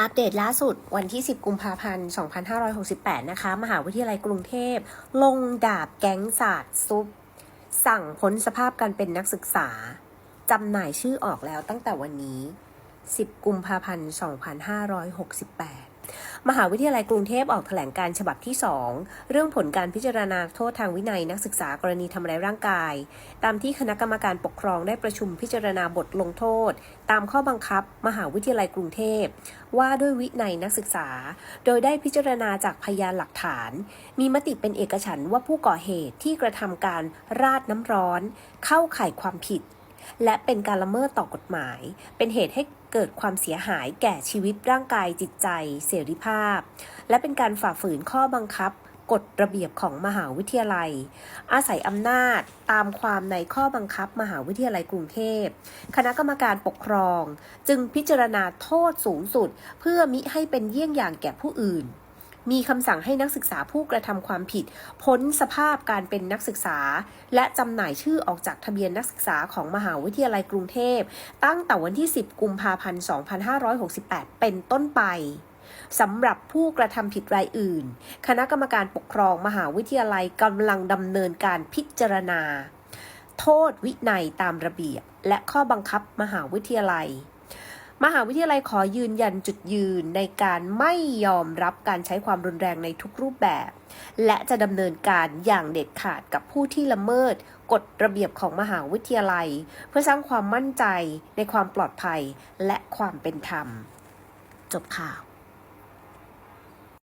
อัปเดตล่าสุดวันที่ 10 กุมภาพันธ์ 2568 นะคะ มหาวิทยาลัยกรุงเทพ ลงดาบแก๊งศาสตร์ซุป สั่งพ้นสภาพการเป็นนักศึกษา จำหน่ายชื่อออกแล้วตั้งแต่วันนี้ 10 กุมภาพันธ์ 2568 มหาวิทยาลัยกรุงเทพออกแถลงการฉบับที่ 2 เรื่องผลการพิจารณาโทษทางวินัยนักศึกษากรณีทำร้ายร่างกาย ตามที่คณะกรรมการปกครองได้ประชุมพิจารณาบทลงโทษ ตามข้อบังคับ มหาวิทยาลัยกรุงเทพ ว่าด้วยวินัยนักศึกษา โดยได้พิจารณาจากพยานหลักฐาน มีมติเป็นเอกฉันท์ว่าผู้ก่อเหตุที่กระทำการราดน้ำร้อน เข้าข่ายความผิด และเป็นการละเมิดต่อกฎหมาย เป็นเหตุให้เกิดความเสียหายแก่ชีวิตร่างกายจิตใจ เสรีภาพ และเป็นการฝ่าฝืนข้อบังคับกฎระเบียบของมหาวิทยาลัย อาศัยอำนาจตามความในข้อบังคับมหาวิทยาลัยกรุงเทพ คณะกรรมการปกครอง จึงพิจารณาโทษสูงสุด เพื่อมิให้เป็นเยี่ยงอย่างแก่ผู้อื่น มีคำสั่งให้นักศึกษาผู้กระทำความผิด พ้นสภาพการเป็นนักศึกษา และจำหน่ายชื่อออกจากทะเบียนนักศึกษาของมหาวิทยาลัยกรุงเทพ ตั้งแต่วันที่ 10 กุมภาพันธ์ 2568 เป็นต้นไปสำหรับผู้กระทำผิดรายอื่น คณะกรรมการปกครองมหาวิทยาลัยกำลังดำเนินการพิจารณา โทษวินัยตามระเบียบ และข้อบังคับมหาวิทยาลัย มหาวิทยาลัยขอยืนยันจุดยืนในการไม่ยอมรับการใช้ความรุนแรงในทุกรูปแบบ และจะดำเนินการอย่างเด็ดขาดกับผู้ที่ละเมิดกฎระเบียบของมหาวิทยาลัย เพื่อสร้างความมั่นใจในความปลอดภัยและความเป็นธรรม จบข่าว